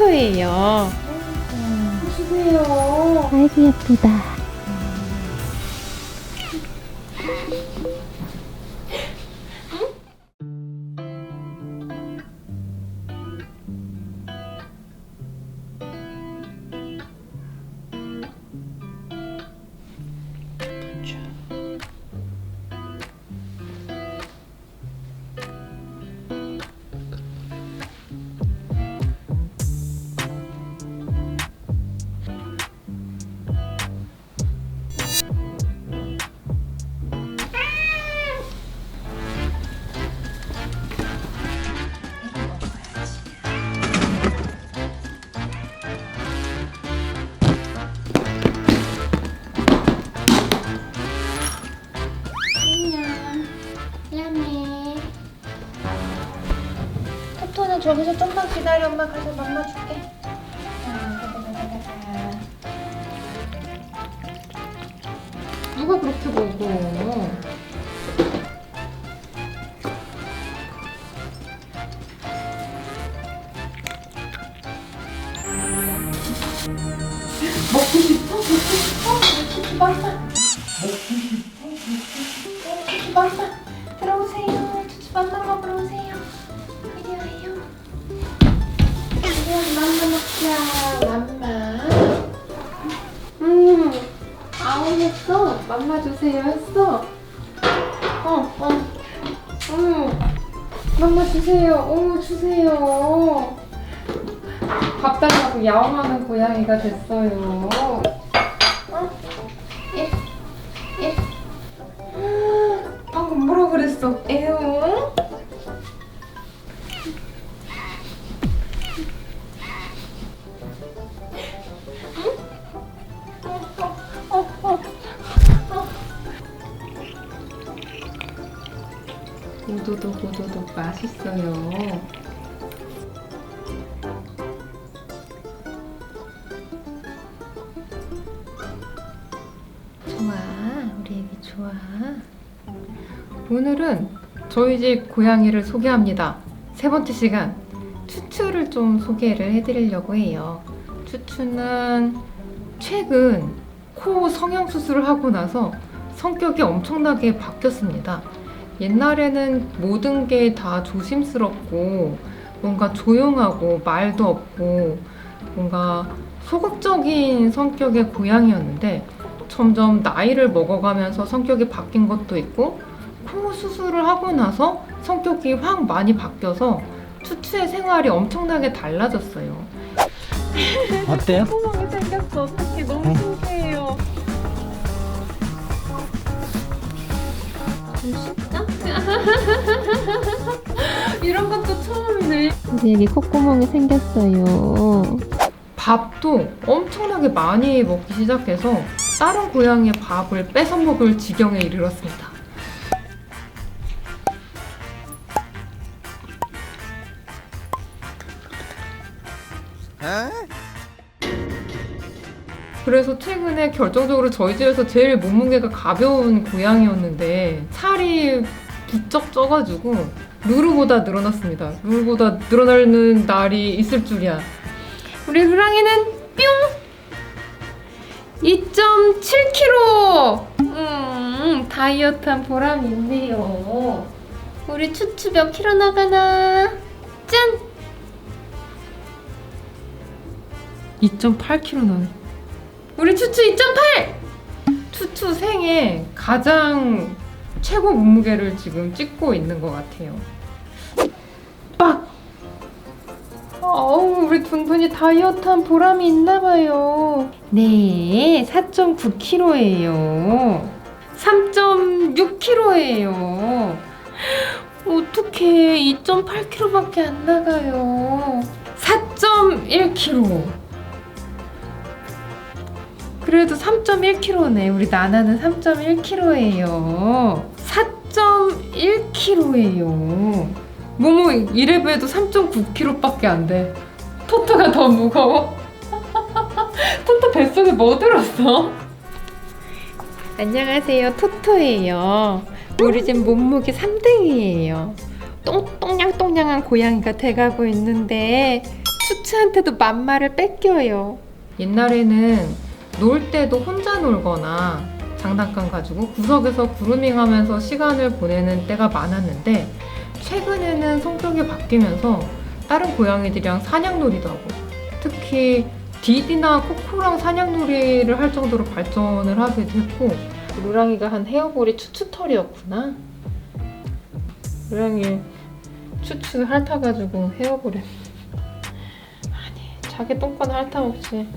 토토예요. 아이고 예쁘다. 저기서 좀만 기다려. 엄마 가서 맘마 줄게. 누가 그렇게 먹어? 먹고 싶어? 먹고 싶어? 먹고 싶어? 먹고 싶어? 치치 맘마. 들어오세요. 맘마 먹으러 오세요. 먹자. 맘마. 음. 아우 했어. 맘마 주세요 했어. 어, 어. 음. 맘마 주세요. 오, 주세요. 밥 달라고 야옹하는 고양이가 됐어요. 어? 예? 예? 방금 뭐라 그랬어? 에요? 오도독 오도독 맛있어요. 좋아, 우리 애기 좋아. 오늘은 저희 집 고양이를 소개합니다. 세 번째 시간 추추를 좀 소개를 해드리려고 해요. 추추는 최근 코 성형 수술을 하고 나서 성격이 엄청나게 바뀌었습니다. 옛날에는 모든 게 다 조심스럽고 뭔가 조용하고 말도 없고 뭔가 소극적인 성격의 고양이였는데 점점 나이를 먹어가면서 성격이 바뀐 것도 있고 코 수술을 하고 나서 성격이 확 많이 바뀌어서 추추의 생활이 엄청나게 달라졌어요. 어때요? 구멍이 생겼어. 어떡해 너무 응. 신기해요. 이런 것도 처음이네. 우리 애기 콧구멍이 생겼어요. 밥도 엄청나게 많이 먹기 시작해서 다른 고양이의 밥을 뺏어 먹을 지경에 이르렀습니다. 그래서 최근에 결정적으로 저희 집에서 제일 몸무게가 가벼운 고양이였는데 살이 부쩍 쪄가지고 루루보다 늘어났습니다. 루루보다 늘어나는 날이 있을 줄이야. 우리 루랑이는 뿅! 2.7kg! 음, 다이어트한 보람이 있네요. 우리 추추 몇 킬로 나가나? 짠! 2.8kg 나네. 우리 추추 2.8! 추추 생애 가장 최고 몸무게를 지금 찍고 있는 것 같아요. 빡! 어우, 우리 둔둔이 다이어트한 보람이 있나봐요. 네, 4.9kg예요. 3.6kg예요. 어떡해, 2.8kg밖에 안 나가요. 4.1kg. 그래도 3.1kg네. 우리 나나는 3.1kg예요. 4.1kg예요. 모모 이래 봬도 3.9kg밖에 안 돼. 토토가 더 무거워? 토토 뱃속에 뭐 들었어? 안녕하세요. 토토예요. 우리 집 몸무게 3등이에요. 똥똥냥똥냥한 고양이가 돼가고 있는데 추추한테도 맘마를 뺏겨요. 옛날에는 놀 때도 혼자 놀거나 장난감 가지고 구석에서 그루밍 하면서 시간을 보내는 때가 많았는데 최근에는 성격이 바뀌면서 다른 고양이들이랑 사냥놀이도 하고 특히 디디나 코코랑 사냥놀이를 할 정도로 발전을 하게 됐고 루랑이가 한 헤어볼이 추추털이었구나. 루랑이 추추 핥아가지고 헤어볼에 아니 자기 똥꼬는 핥아먹지